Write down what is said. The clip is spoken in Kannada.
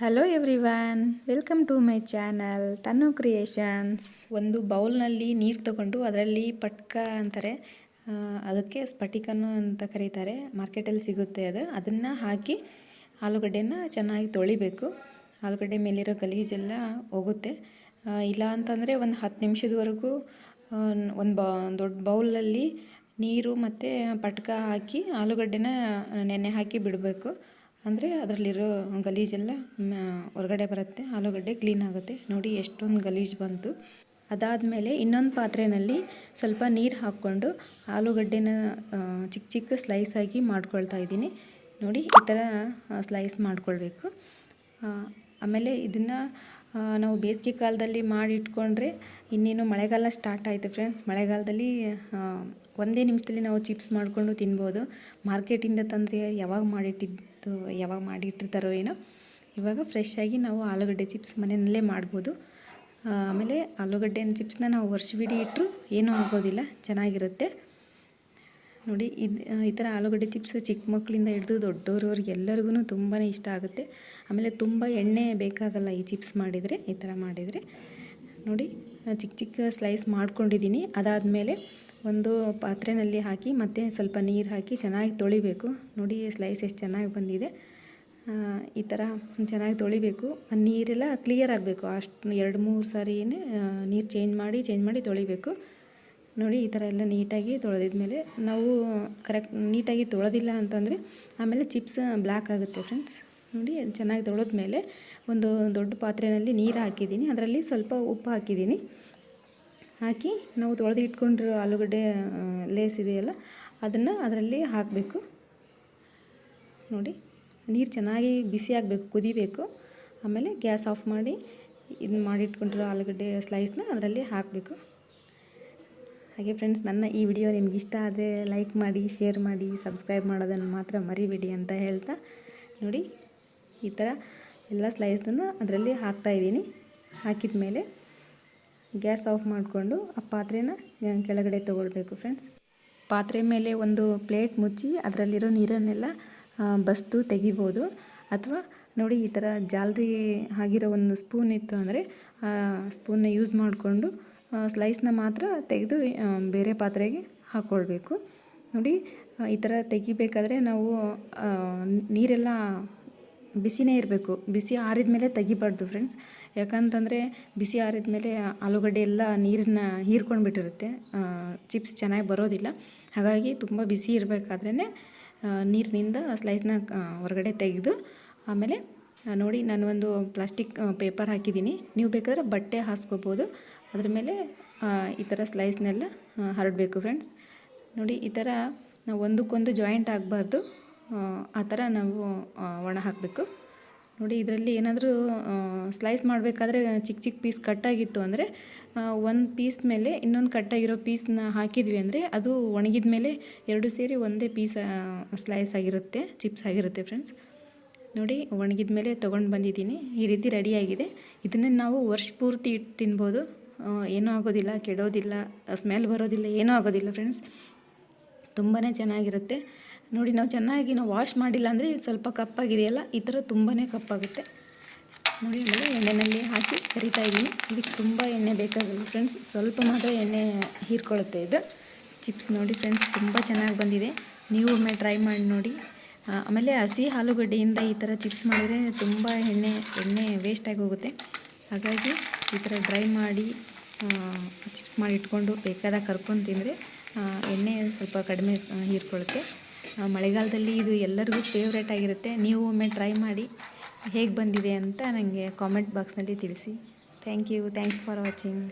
Hello everyone welcome to my channel Tannu creations ಒಂದು ಬೌಲ್ನಲ್ಲಿ ನೀರು ತಗೊಂಡು ಅದರಲ್ಲಿ ಪಟ್ಕ ಅಂತಾರೆ ಅದಕ್ಕೆ ಸ್ಫಟಿಕನು ಅಂತ ಕರೀತಾರೆ. ಮಾರ್ಕೆಟಲ್ಲಿ ಸಿಗುತ್ತೆ ಅದು. ಅದನ್ನು ಹಾಕಿ ಆಲೂಗಡ್ಡೆನ ಚೆನ್ನಾಗಿ ತೊಳಿಬೇಕು. ಆಲೂಗಡ್ಡೆ ಮೇಲಿರೋ ಗಲೀಜೆಲ್ಲ ಹೋಗುತ್ತೆ. ಇಲ್ಲ ಅಂತಂದರೆ ಒಂದು ಹತ್ತು ನಿಮಿಷದವರೆಗೂ ಒಂದು ಬ, ದೊಡ್ಡ ಬೌಲಲ್ಲಿ ನೀರು ಮತ್ತು ಪಟ್ಕ ಹಾಕಿ ಆಲೂಗಡ್ಡೆನ ನೆನೆ ಹಾಕಿ ಬಿಡಬೇಕು. ಅಂದರೆ ಅದರಲ್ಲಿರೋ ಗಲೀಜೆಲ್ಲ ಹೊರಗಡೆ ಬರುತ್ತೆ, ಆಲೂಗಡ್ಡೆ ಕ್ಲೀನ್ ಆಗುತ್ತೆ. ನೋಡಿ ಎಷ್ಟೊಂದು ಗಲೀಜು ಬಂತು. ಅದಾದಮೇಲೆ ಇನ್ನೊಂದು ಪಾತ್ರೆಯಲ್ಲಿ ಸ್ವಲ್ಪ ನೀರು ಹಾಕ್ಕೊಂಡು ಆಲೂಗಡ್ಡೆನ ಚಿಕ್ಕ ಚಿಕ್ಕ ಸ್ಲೈಸ್ ಆಗಿ ಮಾಡ್ಕೊಳ್ತಾ ಇದ್ದೀನಿ. ನೋಡಿ ಈ ಥರ ಸ್ಲೈಸ್ ಮಾಡ್ಕೊಳ್ಬೇಕು. ಆಮೇಲೆ ಇದನ್ನು ನಾವು ಬೇಸಿಗೆ ಕಾಲದಲ್ಲಿ ಮಾಡಿ ಇಟ್ಕೊಂಡ್ರೆ ಇನ್ನೇನು ಮಳೆಗಾಲ ಸ್ಟಾರ್ಟ್ ಆಯಿತು ಫ್ರೆಂಡ್ಸ್ ಮಳೆಗಾಲದಲ್ಲಿ ಒಂದೇ ನಿಮಿಷದಲ್ಲಿ ನಾವು ಚಿಪ್ಸ್ ಮಾಡಿಕೊಂಡು ತಿನ್ಬೋದು. ಮಾರ್ಕೆಟಿಂದ ತಂದರೆ ಯಾವಾಗ ಮಾಡಿಟ್ಟಿದ್ದು, ಯಾವಾಗ ಮಾಡಿಟ್ಟಿರ್ತಾರೋ ಏನೋ, ಇವಾಗ ಫ್ರೆಶ್ ಆಗಿ ನಾವು ಆಲೂಗಡ್ಡೆ ಚಿಪ್ಸ್ ಮನೆಯಲ್ಲೇ ಮಾಡ್ಬೋದು. ಆಮೇಲೆ ಆಲೂಗಡ್ಡೆ ಚಿಪ್ಸ್ನ ನಾವು ವರ್ಷವಿಡೀ ಇಟ್ಟರು ಏನೂ ಆಗೋದಿಲ್ಲ, ಚೆನ್ನಾಗಿರುತ್ತೆ. ನೋಡಿ, ಇದು ಈ ಥರ ಆಲೂಗಡ್ಡೆ ಚಿಪ್ಸ್ ಚಿಕ್ಕ ಮಕ್ಕಳಿಂದ ಹಿಡಿದು ದೊಡ್ಡವ್ರವ್ರಿಗೆ ಎಲ್ಲರಿಗೂ ತುಂಬಾ ಇಷ್ಟ ಆಗುತ್ತೆ. ಆಮೇಲೆ ತುಂಬ ಎಣ್ಣೆ ಬೇಕಾಗಲ್ಲ ಈ ಚಿಪ್ಸ್ ಮಾಡಿದರೆ, ಈ ಥರ ಮಾಡಿದರೆ. ನೋಡಿ ಚಿಕ್ಕ ಚಿಕ್ಕ ಸ್ಲೈಸ್ ಮಾಡ್ಕೊಂಡಿದ್ದೀನಿ. ಅದಾದಮೇಲೆ ಒಂದು ಪಾತ್ರೆಯಲ್ಲಿ ಹಾಕಿ, ಮತ್ತೆ ಸ್ವಲ್ಪ ನೀರು ಹಾಕಿ ಚೆನ್ನಾಗಿ ತೊಳಿಬೇಕು. ನೋಡಿ ಸ್ಲೈಸ್ ಎಷ್ಟು ಚೆನ್ನಾಗಿ ಬಂದಿದೆ. ಈ ಥರ ಚೆನ್ನಾಗಿ ತೊಳಿಬೇಕು. ನೀರೆಲ್ಲ ಕ್ಲಿಯರ್ ಆಗಬೇಕು. ಅಷ್ಟು, ಎರಡು ಮೂರು ಸಾರಿ ನೀರು ಚೇಂಜ್ ಮಾಡಿ ಚೇಂಜ್ ಮಾಡಿ ತೊಳಿಬೇಕು. ನೋಡಿ ಈ ಥರ ಎಲ್ಲ ನೀಟಾಗಿ ತೊಳೆದಿದ್ಮೇಲೆ ನಾವು ಕರೆಕ್ಟ್ ನೀಟಾಗಿ ತೊಳೆದಿಲ್ಲ ಅಂತಂದರೆ ಆಮೇಲೆ ಚಿಪ್ಸ್ ಬ್ಲ್ಯಾಕ್ ಆಗುತ್ತೆ ಫ್ರೆಂಡ್ಸ್. ನೋಡಿ ಚೆನ್ನಾಗಿ ಚೆನ್ನಾಗಿ ತೊಳೆದ್ಮೇಲೆ ಒಂದು ದೊಡ್ಡ ಪಾತ್ರೆಯಲ್ಲಿ ನೀರು ಹಾಕಿದ್ದೀನಿ. ಅದರಲ್ಲಿ ಸ್ವಲ್ಪ ಉಪ್ಪು ಹಾಕಿದ್ದೀನಿ. ಹಾಕಿ ನಾವು ತೊಳೆದು ಇಟ್ಕೊಂಡಿರೋ ಆಲೂಗಡ್ಡೆ ಲೇಸ್ ಇದೆಯಲ್ಲ, ಅದನ್ನು ಅದರಲ್ಲಿ ಹಾಕಬೇಕು. ನೋಡಿ, ನೀರು ಚೆನ್ನಾಗಿ ಬಿಸಿ ಆಗಬೇಕು, ಕುದಿಬೇಕು. ಆಮೇಲೆ ಗ್ಯಾಸ್ ಆಫ್ ಮಾಡಿ ಇದನ್ನ ಮಾಡಿಟ್ಕೊಂಡಿರೋ ಆಲೂಗಡ್ಡೆ ಸ್ಲೈಸ್ನ ಅದರಲ್ಲಿ ಹಾಕಬೇಕು. ಹಾಗೆ ಫ್ರೆಂಡ್ಸ್ ನನ್ನ ಈ ವಿಡಿಯೋ ನಿಮ್ಗೆ ಇಷ್ಟ ಆದರೆ ಲೈಕ್ ಮಾಡಿ ಶೇರ್ ಮಾಡಿ ಸಬ್ಸ್ಕ್ರೈಬ್ ಮಾಡೋದನ್ನು ಮಾತ್ರ ಮರಿಬೇಡಿ ಅಂತ ಹೇಳ್ತಾ ನೋಡಿ ಈ ಥರ ಎಲ್ಲ ಸ್ಲೈಸನ್ನು ಅದರಲ್ಲಿ ಹಾಕ್ತಾಯಿದ್ದೀನಿ ಹಾಕಿದ ಮೇಲೆ ಗ್ಯಾಸ್ ಆಫ್ ಮಾಡಿಕೊಂಡು ಆ ಪಾತ್ರೆನ ಕೆಳಗಡೆ ತೊಗೊಳ್ಬೇಕು ಫ್ರೆಂಡ್ಸ್ ಪಾತ್ರೆ ಮೇಲೆ ಒಂದು ಪ್ಲೇಟ್ ಮುಚ್ಚಿ ಅದರಲ್ಲಿರೋ ನೀರನ್ನೆಲ್ಲ ಬಸ್ತು ತೆಗಿಬೋದು. ಅಥವಾ ನೋಡಿ ಈ ಥರ ಜಾಲರಿ ಆಗಿರೋ ಒಂದು ಸ್ಪೂನ್ ಇತ್ತು ಅಂದರೆ ಸ್ಪೂನ್ನ ಯೂಸ್ ಮಾಡಿಕೊಂಡು ಸ್ಲೈಸ್ನ ಮಾತ್ರ ತೆಗೆದು ಬೇರೆ ಪಾತ್ರೆಗೆ ಹಾಕ್ಕೊಳ್ಬೇಕು ನೋಡಿ ಈ ಥರ ತೆಗಿಬೇಕಾದ್ರೆ ನಾವು ನೀರೆಲ್ಲ ಬಿಸಿನೇ ಇರಬೇಕು. ಬಿಸಿ ಆರಿದ ಮೇಲೆ ತೆಗಿಬಾರ್ದು ಫ್ರೆಂಡ್ಸ್ ಯಾಕಂತಂದರೆ ಬಿಸಿ ಆರಿದ ಮೇಲೆ ಆಲೂಗಡ್ಡೆ ಎಲ್ಲ ನೀರನ್ನ ಹೀರ್ಕೊಂಡು ಬಿಟ್ಟಿರುತ್ತೆ ಚಿಪ್ಸ್ ಚೆನ್ನಾಗಿ ಬರೋದಿಲ್ಲ. ಹಾಗಾಗಿ ತುಂಬ ಬಿಸಿ ಇರಬೇಕಾದ್ರೇ ನೀರಿನಿಂದ ಸ್ಲೈಸ್ನ ಹೊರಗಡೆ ತೆಗೆದು, ಆಮೇಲೆ ನೋಡಿ ನಾನು ಒಂದು ಪ್ಲಾಸ್ಟಿಕ್ ಪೇಪರ್ ಹಾಕಿದ್ದೀನಿ. ನೀವು ಬೇಕಾದರೆ ಬಟ್ಟೆ ಹಾಸ್ಕೋಬೋದು. ಅದ್ರ ಮೇಲೆ ಈ ಥರ ಸ್ಲೈಸ್ನೆಲ್ಲ ಹರಡಬೇಕು ಫ್ರೆಂಡ್ಸ್ ನೋಡಿ, ಈ ಥರ ನಾವು ಒಂದಕ್ಕೊಂದು ಜಾಯಿಂಟ್ ಆಗಬಾರ್ದು. ಆ ಥರ ನಾವು ಒಣ ಹಾಕಬೇಕು. ನೋಡಿ, ಇದರಲ್ಲಿ ಏನಾದರೂ ಸ್ಲೈಸ್ ಮಾಡಬೇಕಾದ್ರೆ ಚಿಕ್ಕ ಚಿಕ್ಕ ಪೀಸ್ ಕಟ್ಟಾಗಿತ್ತು ಅಂದರೆ ಒಂದು ಪೀಸ್ ಮೇಲೆ ಇನ್ನೊಂದು ಕಟ್ಟಾಗಿರೋ ಪೀಸ್ನ ಹಾಕಿದ್ವಿ ಅಂದರೆ, ಅದು ಒಣಗಿದ ಮೇಲೆ ಎರಡು ಸೇರಿ ಒಂದೇ ಪೀಸ್ ಸ್ಲೈಸ್ ಆಗಿರುತ್ತೆ ಚಿಪ್ಸ್ ಆಗಿರುತ್ತೆ ಫ್ರೆಂಡ್ಸ್ ನೋಡಿ, ಒಣಗಿದ ಮೇಲೆ ತೊಗೊಂಡು ಬಂದಿದ್ದೀನಿ. ಈ ರೀತಿ ರೆಡಿಯಾಗಿದೆ ಇದನ್ನೇ ನಾವು ವರ್ಷ ಪೂರ್ತಿ ಇಟ್ಟು ತಿನ್ಬೋದು. ಏನೂ ಆಗೋದಿಲ್ಲ, ಕೆಡೋದಿಲ್ಲ ಸ್ಮೆಲ್ ಬರೋದಿಲ್ಲ, ಏನೂ ಆಗೋದಿಲ್ಲ ಫ್ರೆಂಡ್ಸ್ ತುಂಬಾ ಚೆನ್ನಾಗಿರುತ್ತೆ. ನೋಡಿ, ನಾವು ಚೆನ್ನಾಗಿ ನಾವು ವಾಶ್ ಮಾಡಿಲ್ಲ ಅಂದರೆ ಸ್ವಲ್ಪ ಕಪ್ಪಾಗಿದೆಯಲ್ಲ ಈ ಥರ ತುಂಬಾ ಕಪ್ಪಾಗುತ್ತೆ. ನೋಡಿ, ಆಮೇಲೆ ಎಣ್ಣೆನಲ್ಲಿ ಹಾಕಿ ಕರಿತಾ ಇದ್ದೀನಿ. ಇದಕ್ಕೆ ತುಂಬ ಎಣ್ಣೆ ಬೇಕಾಗಲ್ಲ ಫ್ರೆಂಡ್ಸ್ ಸ್ವಲ್ಪ ಮಾತ್ರ ಎಣ್ಣೆ ಹೀರ್ಕೊಳ್ಳುತ್ತೆ ಇದು. ಚಿಪ್ಸ್ ನೋಡಿ ಫ್ರೆಂಡ್ಸ್ ತುಂಬ ಚೆನ್ನಾಗಿ ಬಂದಿದೆ. ನೀವು ಒಮ್ಮೆ ಟ್ರೈ ಮಾಡಿ ನೋಡಿ. ಆಮೇಲೆ ಹಸಿ ಆಲೂಗಡ್ಡೆಯಿಂದ ಈ ಥರ ಚಿಪ್ಸ್ ಮಾಡಿದರೆ ತುಂಬ ಎಣ್ಣೆ ಎಣ್ಣೆ ವೇಸ್ಟಾಗಿ ಹೋಗುತ್ತೆ. ಹಾಗಾಗಿ ಈ ಥರ ಡ್ರೈ ಮಾಡಿ ಚಿಪ್ಸ್ ಮಾಡಿ ಇಟ್ಕೊಂಡು ಬೇಕಾದಾಗ ಕರ್ಕೊಂಡು ತಿಂದರೆ ಎಣ್ಣೆ ಸ್ವಲ್ಪ ಕಡಿಮೆ ಹೀರ್ಕೊಳ್ಳುತ್ತೆ. ಮಳೆಗಾಲದಲ್ಲಿ ಇದು ಎಲ್ಲರಿಗೂ ಫೇವ್ರೇಟ್ ಆಗಿರುತ್ತೆ. ನೀವು ಒಮ್ಮೆ ಟ್ರೈ ಮಾಡಿ ಹೇಗೆ ಬಂದಿದೆ ಅಂತ ನನಗೆ ಕಾಮೆಂಟ್ ಬಾಕ್ಸ್ನಲ್ಲಿ ತಿಳಿಸಿ. Thank you thanks for watching